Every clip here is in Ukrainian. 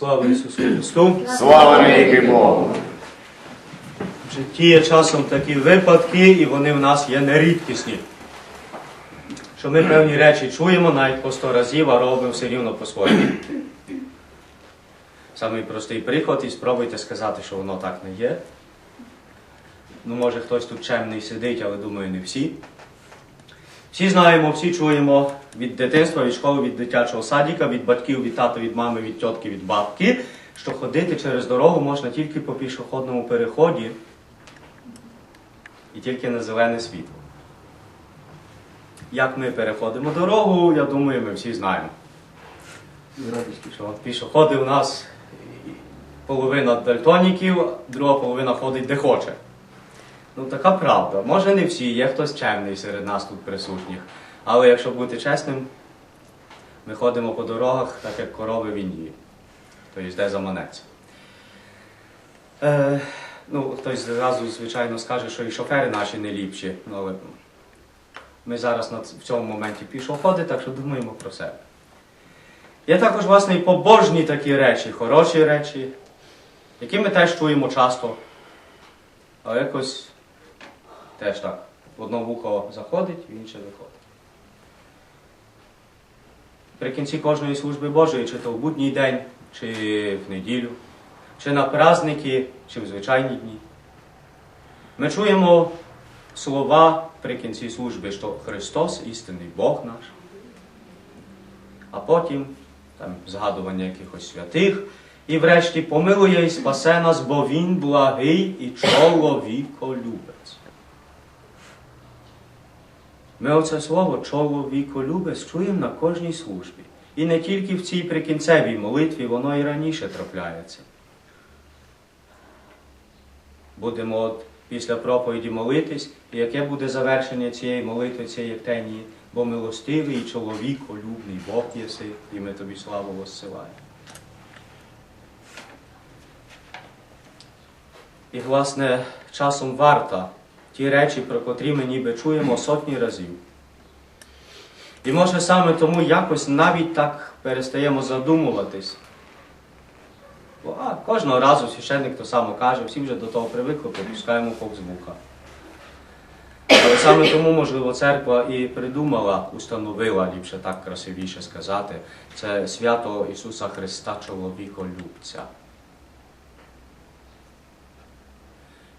Слава Ісусу Христу! Слава навіки Богу! В житті є часом такі випадки, і вони в нас є нерідкісні. Що ми певні речі чуємо навіть по сто разів, а робимо все рівно по-своєму. Самий простий приклад, і спробуйте сказати, що воно так не є. Ну, може, хтось тут чемний сидить, але думаю, не всі. Всі знаємо, всі чуємо від дитинства, від школи, від дитячого садика, від батьків, від тата, від мами, від тітки, від бабки, що ходити через дорогу можна тільки по пішохідному переході і тільки на зелене світло. Як ми переходимо дорогу, я думаю, ми всі знаємо. Що пішоходи у нас половина дальтоніків, друга половина ходить де хоче. Ну, така правда. Може не всі, є хтось чемний серед нас тут присутніх. Але якщо бути чесним, ми ходимо по дорогах, так як корови в Індії. Тобто де заманеться. Е, ну, хтось зразу, звичайно, скаже, що і шофери наші не ліпші. Ну, але ми зараз в цьому моменті пішоходи, так що думаємо про себе. Є також, власне, і побожні такі речі, хороші речі, які ми теж чуємо часто. Але якось теж так. В одне вухо заходить, в інше виходить. При кінці кожної служби Божої, чи то в будній день, чи в неділю, чи на праздники, чи в звичайні дні. Ми чуємо слова при кінці служби, що Христос істинний Бог наш. А потім там згадування якихось святих. І врешті помилує і спасе нас, бо Він благий і чоловіколюбець. Ми оце слово чоловіколюбець чуємо на кожній службі. І не тільки в цій прикінцевій молитві, воно і раніше трапляється. Будемо от після проповіді молитись, і яке буде завершення цієї молитви, цієї єктенії, бо милостивий і чоловіколюбний Бог єси, і ми тобі славу воссилаємо. І, власне, часом варта ті речі, про котрі ми ніби чуємо сотні разів. І може саме тому якось навіть так перестаємо задумуватись. Бо а, кожного разу священник то само каже, всі вже до того привикли, пропускаємо повз вуха. Але саме тому, можливо, церква і придумала, установила, ліпше так красивіше сказати, це свято Ісуса Христа чоловіколюбця.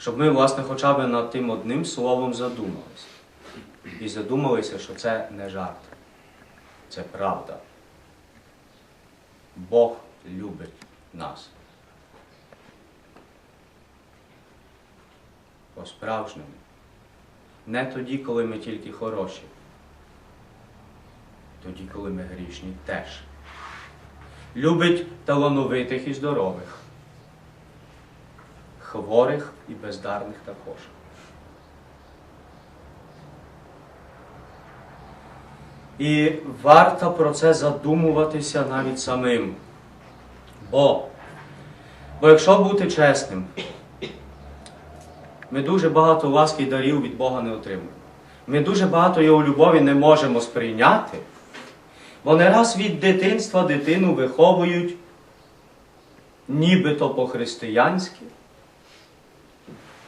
Щоб ми, власне, хоча б над тим одним словом задумалися. І задумалися, що це не жарт, це правда. Бог любить нас. По-справжньому. Не тоді, коли ми тільки хороші. Тоді, коли ми грішні теж. Любить талановитих і здорових хворих і бездарних також. І варто про це задумуватися навіть самим. Бо, бо якщо бути чесним, ми дуже багато ласки і дарів від Бога не отримуємо. Ми дуже багато його любові не можемо сприйняти, бо не раз від дитинства дитину виховують нібито по-християнськи,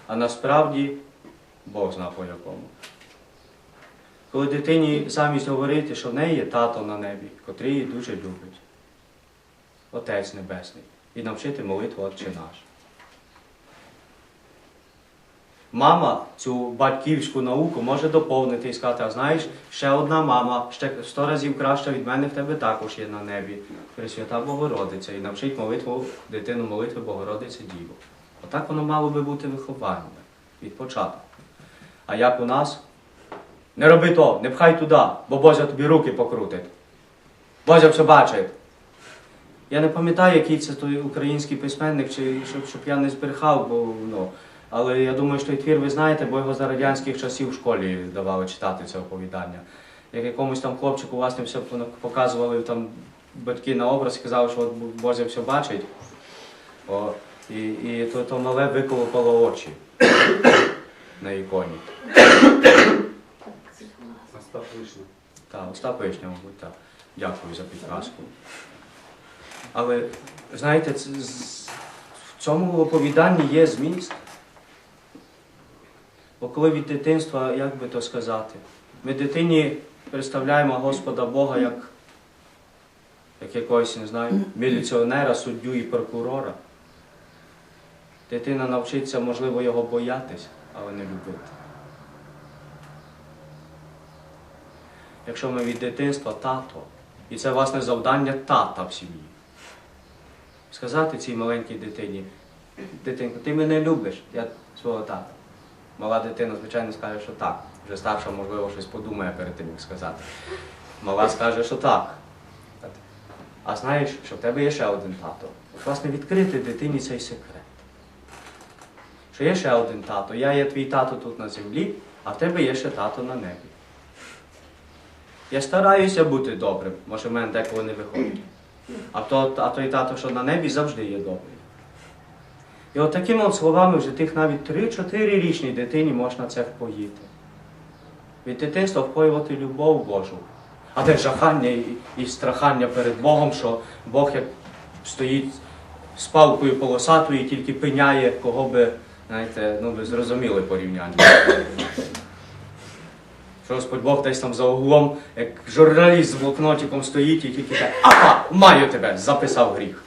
а насправді Бог зна по якому. Коли дитині замість говорити, що в неї є тато на небі, котрий її дуже любить, Отець Небесний, і навчити молитву Отче наш. Мама цю батьківську науку може доповнити і сказати, а знаєш, ще одна мама, ще сто разів краща від мене в тебе також є на небі. Пресвята Богородиця і навчить молитву дитину молитви Богородиці Діву. Отак воно мало би бути вихованням від початку. А як у нас? Не роби то, не пхай туди, бо Бозя тобі руки покрутить. Бозя все бачить. Я не пам'ятаю, який це той український письменник, чи щоб, щоб я не збрехав, бо ну. Але я думаю, що той твір ви знаєте, бо його за радянських часів в школі давали читати це оповідання. Як якомусь там хлопчику власне все показували там батьки на образ і казали, що от Бозя все бачить. О, і, і то, то мале виколупало очі на іконі. Остап вийшов. Так, Остап Вишня, мабуть, так. Дякую за підказку. Але знаєте, це, в цьому оповіданні є зміст. Бо коли від дитинства, як би то сказати, ми дитині представляємо Господа Бога як, як якогось, не знаю, міліціонера, суддю і прокурора. Дитина навчиться, можливо, його боятись, але не любити. Якщо ми від дитинства тато, і це власне завдання тата в сім'ї. Сказати цій маленькій дитині, дитинко, ти мене любиш, я свого тата. Мала дитина, звичайно, скаже, що так. Вже старша, можливо, щось подумає перед тим, як сказати. Мала скаже, що так. А знаєш, що в тебе є ще один тато. От, власне, відкрити дитині цей секрет. Що є ще один тато. Я є твій тато тут на землі, а в тебе є ще тато на небі. Я стараюся бути добрим, може в мене деколи не виходить. А, то, а той тато, що на небі, завжди є добрий. І от такими от словами вже тих навіть 3-4 річній дитині можна це впоїти. Від дитинства впоювати любов Божу. А те жахання і, і страхання перед Богом, що Бог як стоїть з палкою полосатою і тільки пиняє, кого би, знаєте, ну ви зрозуміли порівняння. Що Господь Бог десь там за углом, як журналіст з блокнотиком стоїть і тільки так, апа, маю тебе, записав гріх.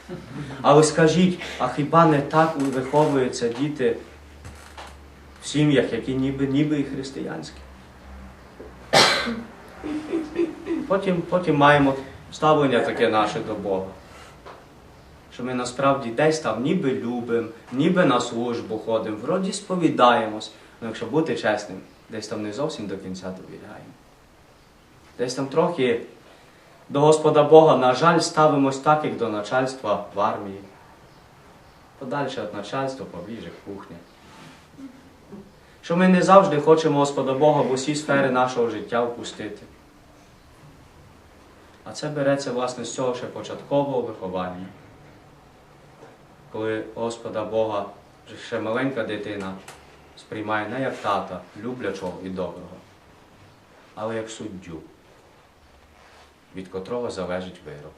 Але скажіть, а хіба не так виховуються діти в сім'ях, які ніби, ніби і християнські? Потім, потім маємо ставлення таке наше до Бога. Що ми насправді десь там ніби любимо, ніби на службу ходимо, вроді сповідаємось, але якщо бути чесним, десь там не зовсім до кінця довіряємо. Десь там трохи до Господа Бога, на жаль, ставимось так, як до начальства в армії. Подальше від начальства, поближе кухня. Що ми не завжди хочемо Господа Бога в усі сфери нашого життя впустити. А це береться, власне, з цього ще початкового виховання. Коли Господа Бога ще маленька дитина сприймає не як тата, люблячого і доброго, але як суддю, від котрого залежить вирок.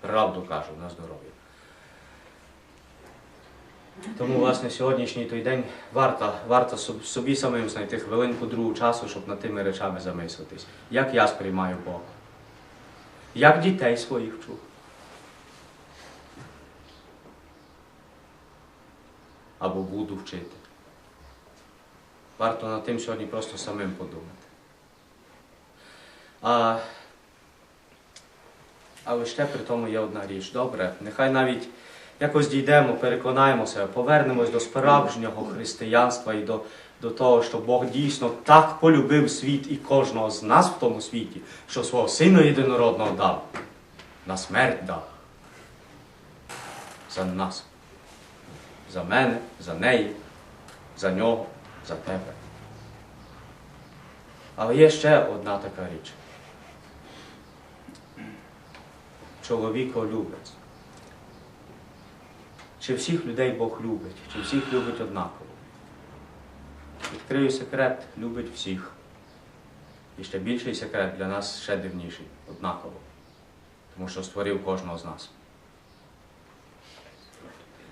Правду кажу на здоров'я. Тому, власне, сьогоднішній той день варто, варто собі самим знайти хвилинку другу часу, щоб над тими речами замислитись. Як я сприймаю Бога? Як дітей своїх вчу? Або буду вчити. Варто над тим сьогодні просто самим подумати. А, але ще при тому є одна річ. Добре, нехай навіть якось дійдемо, переконаємося, повернемось до справжнього християнства і до, до того, що Бог дійсно так полюбив світ і кожного з нас в тому світі, що свого сина єдинородного дав, на смерть дав. За нас. За мене, за неї, за нього, за тебе. Але є ще одна така річ. Чоловіколюбець. Чи всіх людей Бог любить, чи всіх любить однаково? Відкрию секрет, любить всіх. І ще більший секрет для нас ще дивніший, однаково. Тому що створив кожного з нас.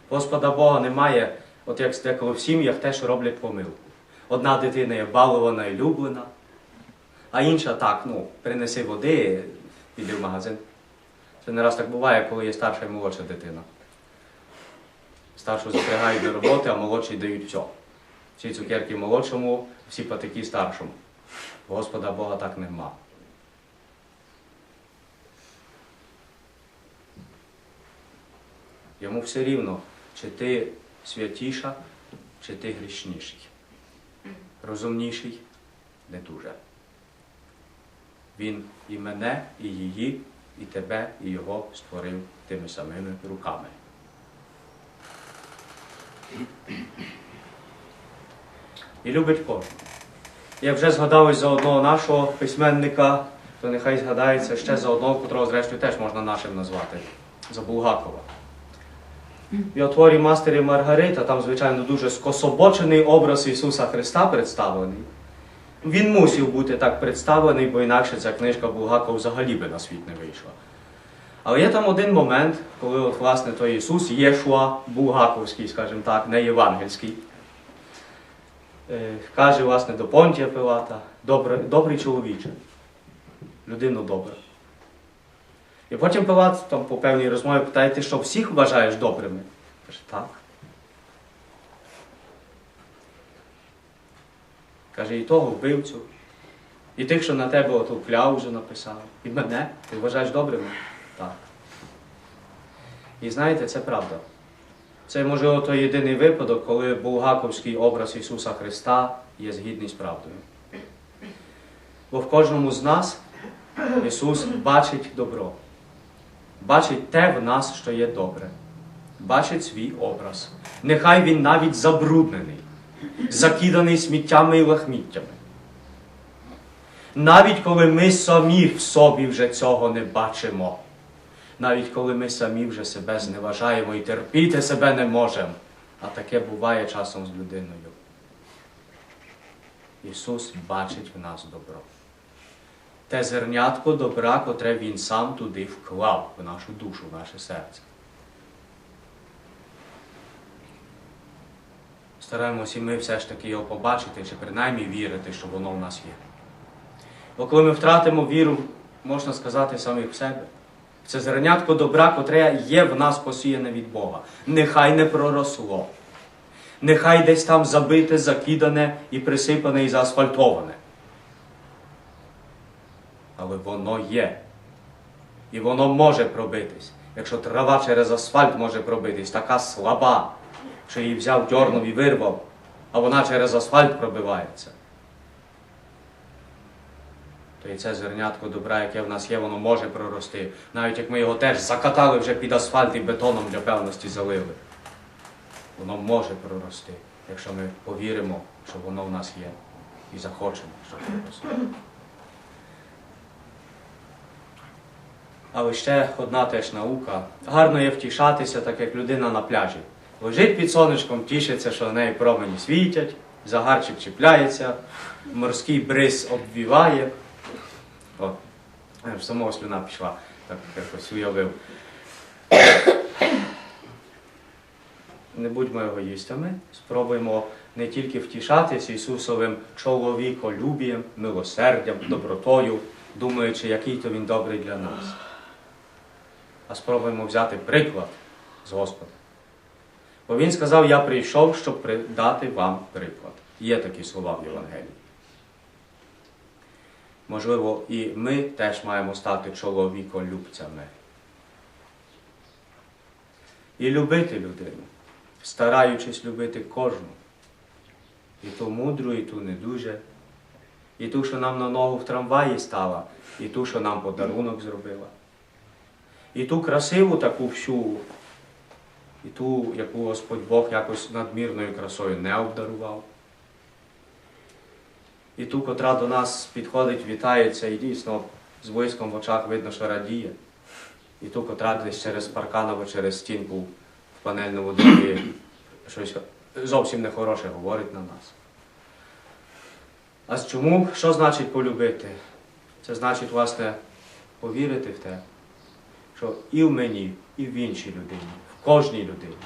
Господа Бога немає, от як деколи в сім'ях теж роблять помилку. Одна дитина є балована і люблена, а інша так, ну, принеси води, піди в магазин. Це не раз так буває, коли є старша і молодша дитина. Старшу запрягають до роботи, а молодшій дають все. Всі цукерки молодшому, всі патики старшому. Господа Бога так нема. Йому все рівно, чи ти святіша, чи ти грішніший. Розумніший не дуже. Він і мене, і її, і тебе, і його створив тими самими руками. І любить кожного. Як вже згадалось за одного нашого письменника, то нехай згадається ще за одного, котрого, зрештою, теж можна нашим назвати, за Булгакова. І у творі Мастері Маргарита там, звичайно, дуже скособочений образ Ісуса Христа представлений. Він мусив бути так представлений, бо інакше ця книжка Булгакова взагалі би на світ не вийшла. Але є там один момент, коли от, власне той Ісус Єшуа Булгаковський, скажімо так, не євангельський, е, каже власне до Понтія Пилата, добрий чоловіче, людину добра. І потім Пилат там, по певній розмові питає, ти що всіх вважаєш добрими? Каже, так. Каже, і того вбивцю, і тих, що на тебе оту кляузу написали, і мене, ти вважаєш добрими? Так. І знаєте, це правда. Це, можливо, той єдиний випадок, коли булгаковський образ Ісуса Христа є згідний з правдою. Бо в кожному з нас Ісус бачить добро, бачить те в нас, що є добре, бачить свій образ. Нехай він навіть забруднений, закиданий сміттями і лахміттями. Навіть коли ми самі в собі вже цього не бачимо, навіть коли ми самі вже себе зневажаємо і терпіти себе не можемо, а таке буває часом з людиною. Ісус бачить в нас добро. Те зернятко добра, котре Він сам туди вклав в нашу душу, в наше серце. Стараємося ми все ж таки його побачити, чи принаймні вірити, що воно в нас є. Бо коли ми втратимо віру, можна сказати, самих в себе. Це зернятко добра, котре є в нас посіяне від Бога. Нехай не проросло. Нехай десь там забите, закидане і присипане і заасфальтоване. Але воно є. І воно може пробитись. Якщо трава через асфальт може пробитись, така слаба, що її взяв, дьорнув і вирвав, а вона через асфальт пробивається. То і це зернятко добра, яке в нас є, воно може прорости. Навіть як ми його теж закатали вже під асфальт і бетоном для певності залили. Воно може прорости, якщо ми повіримо, що воно в нас є, і захочемо, щоб проросло. Але ще одна теж наука. Гарно є втішатися, так як людина на пляжі. Лежить під сонечком, тішиться, що на неї промені світять, загарчик чіпляється, морський бриз обвіває. О, аж самого слюна пішла, так якось уявив. Не будьмо егоїстами, спробуємо не тільки втішатися Ісусовим чоловіколюбієм, милосердям, добротою, думаючи, який то Він добрий для нас. А спробуємо взяти приклад з Господа. Бо Він сказав, я прийшов, щоб дати вам приклад. Є такі слова в Євангелії. Можливо, і ми теж маємо стати чоловіколюбцями. І любити людину, стараючись любити кожну. І ту мудру, і ту не дуже, і ту, що нам на ногу в трамваї стала, і ту, що нам подарунок зробила. І ту красиву таку всю, і ту, яку Господь Бог якось надмірною красою не обдарував. І ту, котра до нас підходить, вітається і дійсно з блиском в очах видно, що радіє. І ту, котра десь через паркан або через стінку в панельному домі щось зовсім нехороше говорить на нас. А чому? Що значить полюбити? Це значить, власне, повірити в те, що і в мені, і в іншій людині, в кожній людині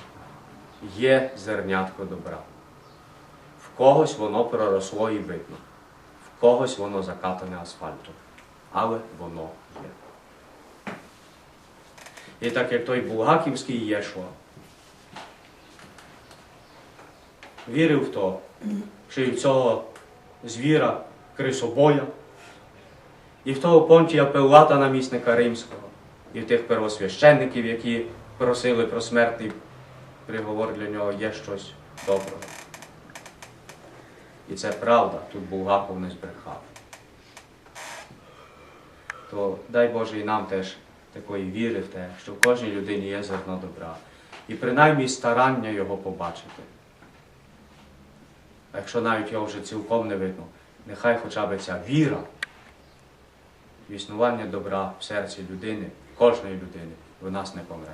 є зернятко добра. В когось воно проросло і видно, в когось воно закатане асфальтом, але воно є. І так як той булгаківський Єшуа вірив в то, що і в цього звіра крисобоя, і в того Понтія Пилата, намісника римського, і тих первосвященників, які просили про смертний приговор для нього, є щось доброго. І це правда, тут Булгаков не збрехав. То дай Боже і нам теж такої віри в те, що в кожній людині є зерно добра. І принаймні старання його побачити. Якщо навіть його вже цілком не видно, нехай хоча б ця віра в існування добра в серці людини, кожної людини, в нас не помре.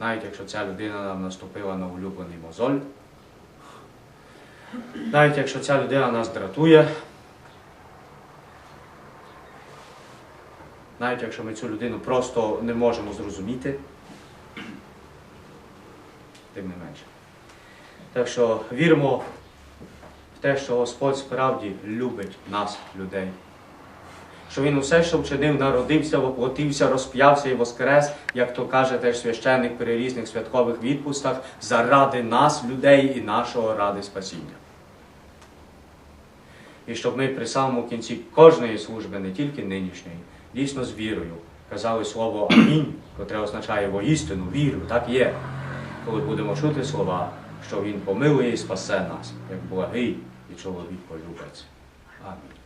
Навіть якщо ця людина нам наступила на улюблений мозоль, навіть якщо ця людина нас дратує, навіть якщо ми цю людину просто не можемо зрозуміти, тим не менше. Так що віримо в те, що Господь справді любить нас, людей. Що Він усе, що вчинив, народився, воплотився, розп'явся і воскрес, як то каже теж священник при різних святкових відпустах, заради нас, людей і нашого ради спасіння. І щоб ми при самому кінці кожної служби, не тільки нинішньої, дійсно з вірою казали слово Амінь, котре означає воістину, вірю, так є. Коли будемо чути слова, що Він помилує і спасе нас, як благий і чоловік полюбець. Амінь.